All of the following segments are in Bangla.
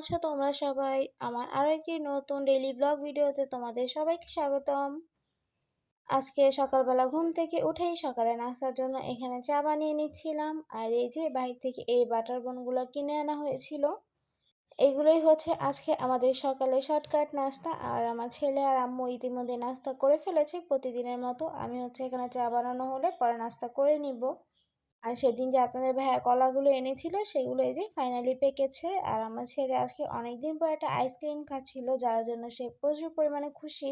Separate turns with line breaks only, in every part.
আছো তোমরা সবাই আমার আরও একটি নতুন ডেইলি ব্লগ ভিডিওতে তোমাদের সবাইকে স্বাগতম। আজকে সকালবেলা ঘুম থেকে উঠেই সকালে নাস্তার জন্য এখানে চা বানিয়ে নিচ্ছিলাম। আর এই যে বাইরে থেকে এই বাটার বনগুলো কিনে আনা হয়েছিল, এগুলোই হচ্ছে আজকে আমাদের সকালে শর্টকাট নাস্তা। আর আমার ছেলে আর আম্মু ইতিমধ্যে নাস্তা করে ফেলেছে, প্রতিদিনের মতো। আমি হচ্ছে এখানে চা বানানো হলে পরে নাস্তা করে নিব। আর সেদিন যে আপনাদের ভাইয়া কলাগুলো এনেছিল, সেগুলো এই যে ফাইনালি পেকেছে। আর আমার ছেলে আজকে অনেকদিন পর একটা আইসক্রিম খাচ্ছিল, যার জন্য সে প্রচুর পরিমাণে খুশি।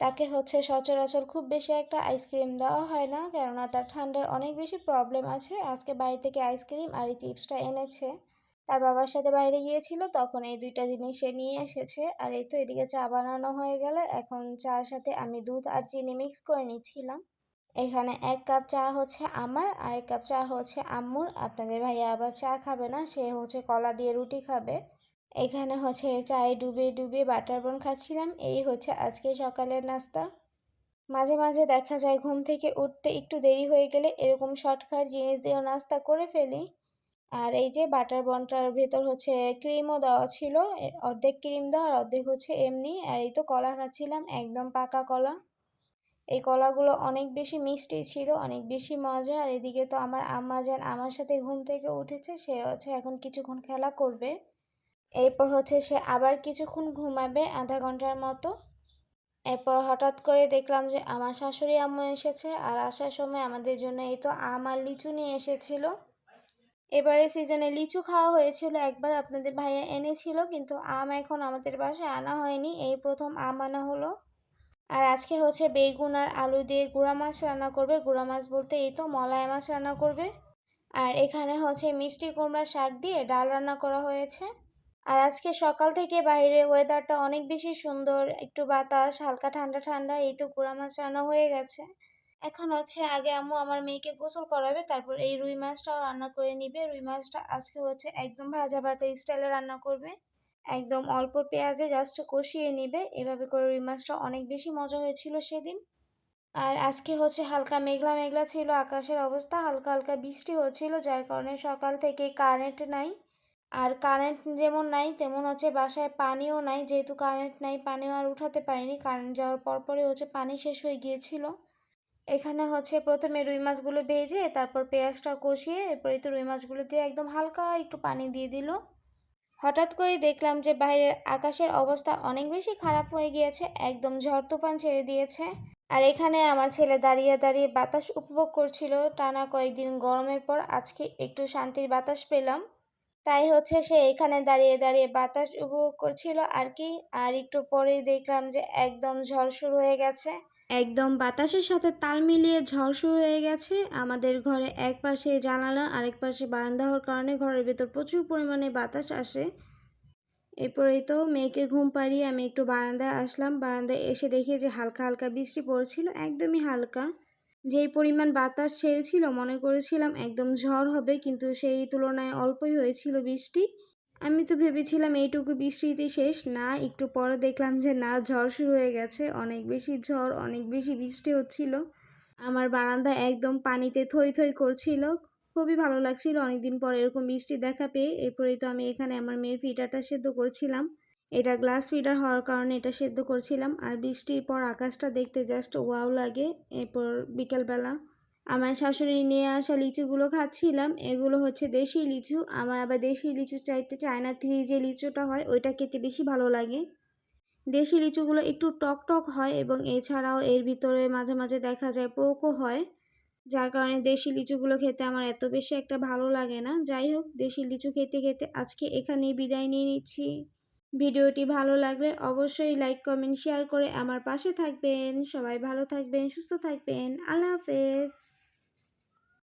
তাকে হচ্ছে সচরাচর খুব বেশি একটা আইসক্রিম দেওয়া হয় না, কেননা তার ঠান্ডার অনেক বেশি প্রবলেম আছে। আজকে বাড়ি থেকে আইসক্রিম আর এই চিপসটা এনেছে। তার বাবার সাথে বাইরে গিয়েছিল, তখন এই দুইটা জিনিস সে নিয়ে এসেছে। আর এই তো এদিকে চা বানানো হয়ে গেলে। এখন চার সাথে আমি দুধ আর চিনি মিক্স করে নিচ্ছিলাম। এখানে এক কাপ চা হচ্ছে আমার আর এক কাপ চা হচ্ছে আম্মুর। আপনাদের ভাইয়া আবার চা খাবে না, সে হচ্ছে কলা দিয়ে রুটি খাবে। এখানে হচ্ছে চায়ে ডুবে ডুবে বাটার বন খাচ্ছিলাম, এই হচ্ছে আজকে সকালের নাস্তা। মাঝে মাঝে দেখা যায় ঘুম থেকে উঠতে একটু দেরি হয়ে গেলে এরকম শর্টকাট জিনিস দিয়েও নাস্তা করে ফেলি। আর এই যে বাটার বনটার ভেতর হচ্ছে ক্রিমও দেওয়া ছিল অর্ধেক ক্রিম দেওয়া আর অর্ধেক হচ্ছে এমনি, আর এই তো কলা খাচ্ছিলাম, একদম পাকা কলা। এই কলাগুলো অনেক বেশি মিষ্টি ছিল, অনেক বেশি মজা আর এদিকে তো আমার আম্মা যান আমার সাথে ঘুম থেকে উঠেছে, সে হচ্ছে এখন কিছুক্ষণ খেলা করবে। এরপর হচ্ছে সে আবার কিছুক্ষণ ঘুমাবে আধা ঘণ্টার মতো। এরপর হঠাৎ করে দেখলাম যে আমার শাশুড়ি আম্মু এসেছে, আর আসার সময় আমাদের জন্য এই তো আম আর লিচু নিয়ে এসেছিল। এবারে সিজনে লিচু খাওয়া হয়েছিল, একবার আপনাদের ভাইয়া এনেছিল, কিন্তু আম এখন আমাদের বাসায় আনা হয়নি। এই প্রথম আম আনা হলো। আর আজকে হচ্ছে বেগুন আর আলু দিয়ে গুঁড়া মাছ রান্না করবে। গুঁড়া মাছ বলতে এই তো মলাই মাছ রান্না করবে। আর এখানে হচ্ছে মিষ্টি কুমড়া শাক দিয়ে ডাল রান্না করা হয়েছে। আর আজকে সকাল থেকে বাইরে ওয়েদারটা অনেক বেশি সুন্দর। একটু বাতাস, হালকা ঠান্ডা ঠান্ডা, এই তো গুঁড়া মাছ রান্না হয়ে গেছে। এখন হচ্ছে আগে আম্মু আমার মেয়েকে গোসল করাবে, তারপর এই রুই মাছটাও রান্না করে নিবে। রুই মাছটা আজকে হচ্ছে একদম ভাজা ভাজা স্টাইলে রান্না করবে। একদম অল্প পেঁয়াজে জাস্ট কষিয়ে নিবে। এভাবে করে রুই মাছটা অনেক বেশি মজা হয়েছিল সেদিন। আর আজকে হচ্ছে হালকা মেঘলা মেঘলা ছিল, আকাশের অবস্থা হালকা হালকা বৃষ্টি হচ্ছিল, যার কারণে সকাল থেকে কারেন্ট নাই। আর কারেন্ট যেমন নাই, তেমন হচ্ছে বাসায় পানিও নাই। যেহেতু কারেন্ট নাই, পানিও আর উঠাতে পারিনি। কারেন্ট যাওয়ার পরপরই হচ্ছে পানি শেষ হয়ে গিয়েছিল। এখানে হচ্ছে প্রথমে রুই মাছগুলো ভেজে, তারপর পেঁয়াজটা কষিয়ে, এরপরে তো রুই মাছগুলো দিয়ে একদম হালকা একটু পানি দিয়ে দিল। হঠাৎ করে দেখলাম যে বাইরের আকাশের অবস্থা অনেক বেশি খারাপ হয়ে গিয়েছে, একদম ঝড় তুফান ছেড়ে দিয়েছে। আর এখানে আমার ছেলে দাঁড়িয়ে দাঁড়িয়ে বাতাস উপভোগ করছিল। টানা কয়েকদিন গরমের পর আজকে একটু শান্তির বাতাস পেলাম। তাই হচ্ছে সে এখানে দাঁড়িয়ে দাঁড়িয়ে বাতাস উপভোগ করছিল আর কি। আর একটু পরেই দেখলাম যে একদম ঝড় শুরু হয়ে গেছে। একদম বাতাসের সাথে তাল মিলিয়ে ঝড় শুরু হয়ে গেছে। আমাদের ঘরে এক পাশে জানালা, আরেক পাশে বারান্দা হওয়ার কারণে ঘরের ভেতর প্রচুর পরিমাণে বাতাস আসে। এরপরেই তো মেয়েকে ঘুম পাড়িয়ে আমি একটু বারান্দায় আসলাম। বারান্দায় এসে দেখি যে হালকা হালকা বৃষ্টি পড়ছিল, একদমই হালকা। যেই পরিমাণ বাতাস ছেড়েছিল, মনে করেছিলাম একদম ঝড় হবে, কিন্তু সেই তুলনায় অল্পই হয়েছিল বৃষ্টি। আমি তো ভেবেছিলাম এইটুকু বৃষ্টিতে শেষ। না, একটু পরে দেখলাম যে না, ঝড় শুরু হয়ে গেছে। অনেক বেশি ঝড়, অনেক বেশি বৃষ্টি হচ্ছিল। আমার বারান্দা একদম পানিতে থই থই করছিল। খুবই ভালো লাগছিল অনেকদিন পর এরকম বৃষ্টি দেখা পেয়ে। এরপরেই তো আমি এখানে আমার মেয়ের ফিটারটা সেদ্ধ করছিলাম। এটা গ্লাস ফিডার হওয়ার কারণে এটা সেদ্ধ করছিলাম। আর বৃষ্টির পর আকাশটা দেখতে জাস্ট ওয়াও লাগে। এরপর বিকেলবেলা আমার শাশুড়ি নিয়ে আসা লিচুগুলো খাচ্ছিলাম, এগুলো হচ্ছে দেশি লিচু। আমার আবার দেশি লিচু চাইতে চায়না থ্রি যে লিচুটা হয়, ওইটা খেতে বেশি ভালো লাগে। দেশি লিচুগুলো একটু টক টক হয় এবং এছাড়াও এর ভিতরে মাঝে মাঝে দেখা যায় পোকও হয়, যার কারণে দেশি লিচুগুলো খেতে আমার এত বেশি একটা ভালো লাগে না। যাই হোক, দেশি লিচু খেতে খেতে আজকে এখানেই বিদায় নিয়ে নিচ্ছি। ভিডিওটি ভালো লাগলে অবশ্যই লাইক, কমেন্ট, শেয়ার করে আমার পাশে থাকবেন। সবাই ভালো থাকবেন, সুস্থ থাকবেন। আল্লাহ হাফেজ।